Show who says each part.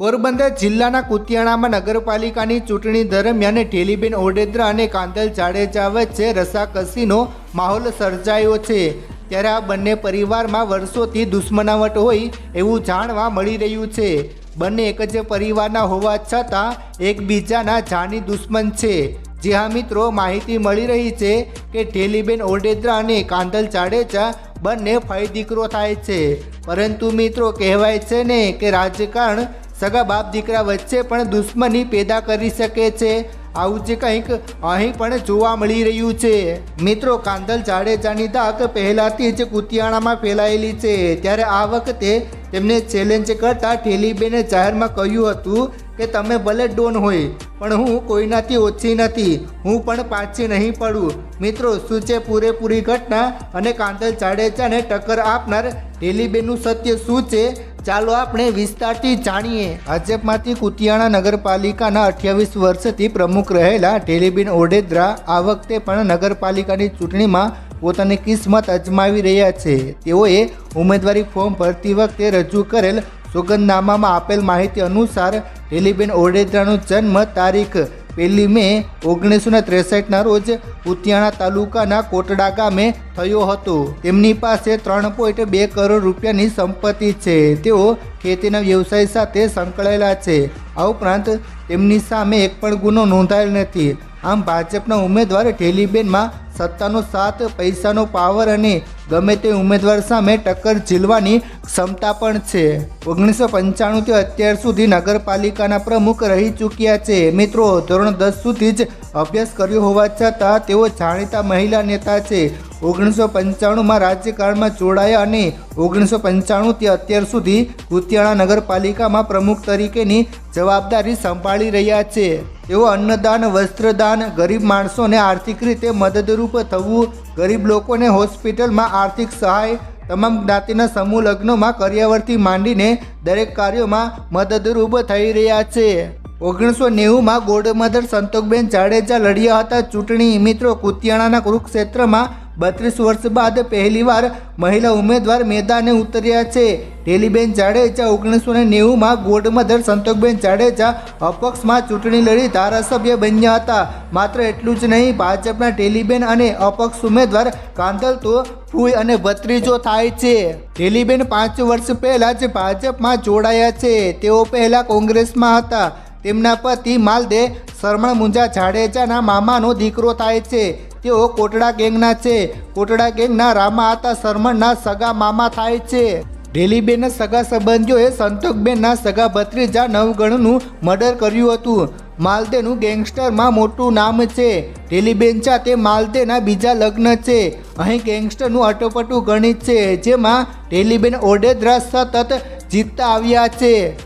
Speaker 1: પોરબંદર જિલ્લાના કુતિયાણામાં નગરપાલિકાની ચૂંટણી દરમિયાન ઠેલીબેન ઓડેદરા અને કાંદલ જાડેજા વચ્ચે રસાકસીનો માહોલ સર્જાયો છે. ત્યારે આ બંને પરિવારમાં વર્ષોથી દુશ્મનાવટ હોય એવું જાણવા મળી રહ્યું છે. બંને એક જ પરિવારના હોવા છતાં એકબીજાના જાની દુશ્મન છે. જે હા, મિત્રો, માહિતી મળી રહી છે કે ઠેલીબેન ઓડેદરા અને કાંદલ જાડેજા બંને ફઈ દીકરો થાય છે. પરંતુ મિત્રો, કહેવાય છે ને કે રાજકારણ સગા બાપ દીકરા વચ્ચે પણ દુશ્મની પેદા કરી શકે છે. આવું જ કંઈક અહીં પણ જોવા મળી રહ્યું છે. મિત્રો, કાંદલ જાડેજાની દાગ પહેલાથી જ કુતિયાણામાં ફેલાયેલી છે. ત્યારે આ વખતે તેમને ચેલેન્જ કરતા ઠેલીબેને જાહેરમાં કહ્યું હતું કે, તમે ભલે ડોન હોય, પણ હું કોઈનાથી ઓછી નથી. હું પણ પાછી નહીં પડું. મિત્રો, શું છે પૂરેપૂરી ઘટના? અને કાંદલ જાડેજાને ટક્કર આપનાર ઠેલીબેનનું સત્ય શું છે? ચાલો આપણે વિસ્તારથી જાણીએ. ભાજપમાંથી કુતિયાણા નગરપાલિકાના અઠ્યાવીસ વર્ષથી પ્રમુખ રહેલા ઠેલીબેન ઓડેદરા આ વખતે પણ નગરપાલિકાની ચૂંટણીમાં પોતાની કિસ્મત અજમાવી રહ્યા છે. તેઓએ ઉમેદવારી ફોર્મ ભરતી વખતે રજૂ કરેલ સોગંદનામામાં આપેલ માહિતી અનુસાર ઢેલીબેન ઓડેદરાનો જન્મ તારીખ પહેલી મે ઓગણીસો ને ત્રેસઠના રોજ ઉતિયાણા તાલુકાના કોટડા ગામે થયો હતો. તેમની પાસે ત્રણ પોઈન્ટ બે કરોડ રૂપિયાની સંપત્તિ છે. તેઓ ખેતીના વ્યવસાય સાથે સંકળાયેલા છે. આ ઉપરાંત તેમની સામે એક પણ ગુનો નોંધાયેલ નથી. આમ ભાજપના ઉમેદવાર ઠેલીબેનમાં સત્તાનો સાથ, પૈસાનો પાવર અને ગમે તે ઉમેદવાર સામે ટક્કર ઝીલવાની ક્ષમતા પણ છે. ઓગણીસો પંચાણુંથી અત્યાર સુધી નગરપાલિકાના પ્રમુખ રહી ચૂક્યા છે. મિત્રો, ધોરણ દસ સુધી જ અભ્યાસ કર્યો હોવા છતાં તેઓ જાણીતા મહિલા નેતા છે. ઓગણીસો પંચાણુંમાં રાજ્યકાળમાં જોડાયા અને ઓગણીસો પંચાણુંથી અત્યાર સુધી કુતિયાણા નગરપાલિકામાં પ્રમુખ તરીકેની જવાબદારી સંભાળી રહ્યા છે. તેઓ અન્નદાન, વસ્ત્રદાન, ગરીબ માણસોને આર્થિક રીતે મદદરૂપ થવું, ગરીબ લોકોને હોસ્પિટલમાં આર્થિક સહાય, તમામ જ્ઞાતિના સમૂહ લગ્નોમાં કર્યાવરથી માંડીને દરેક કાર્યોમાં મદદરૂપ થઈ રહ્યા છે. ઓગણીસો નેવુંમાં ગોડમધર સંતોકબેન જાડેજા લડ્યા હતા ચૂંટણી મિત્રો કુતિયાણાના કુરુક્ષેત્રમાં બત્રીસ વર્ષ બાદ પહેલીવાર મહિલા ઉમેદવાર મેદાને ઉતર્યા છે. ટેલીબેન જાડેજા ઓગણીસો ને નેવુંમાં ગોડમધર સંતોકબેન જાડેજા અપક્ષમાં ચૂંટણી લડી ધારાસભ્ય બન્યા હતા. માત્ર એટલું જ નહીં, ભાજપના ટેલીબેન અને અપક્ષ ઉમેદવાર કાંધલ તો ફૂઈ અને ભત્રીજો થાય છે. ટેલીબેન પાંચ વર્ષ પહેલાં જ ભાજપમાં જોડાયા છે. તેઓ પહેલાં કોંગ્રેસમાં હતા. તેમના પતિ માલદે શરમણ મુંજા જાડેજાના મામાનો દીકરો થાય છે. તેઓ કોટડા ગેંગના છે. કોટડા ગેંગના રામા હતા, શર્મણના સગા મામા થાય છે. રેલીબેનના સગા સંબંધીઓએ સંતોકબેનના સગા ભત્રીજા નવગણનું મર્ડર કર્યું હતું. માલદેનું ગેંગસ્ટરમાં મોટું નામ છે. રેલીબેન તે માલદેના બીજા લગ્ન છે. અહીં ગેંગસ્ટરનું અટોપટું ગણિત છે, જેમાં રેલીબેન ઓડેદરા સતત જીતતા આવ્યા છે.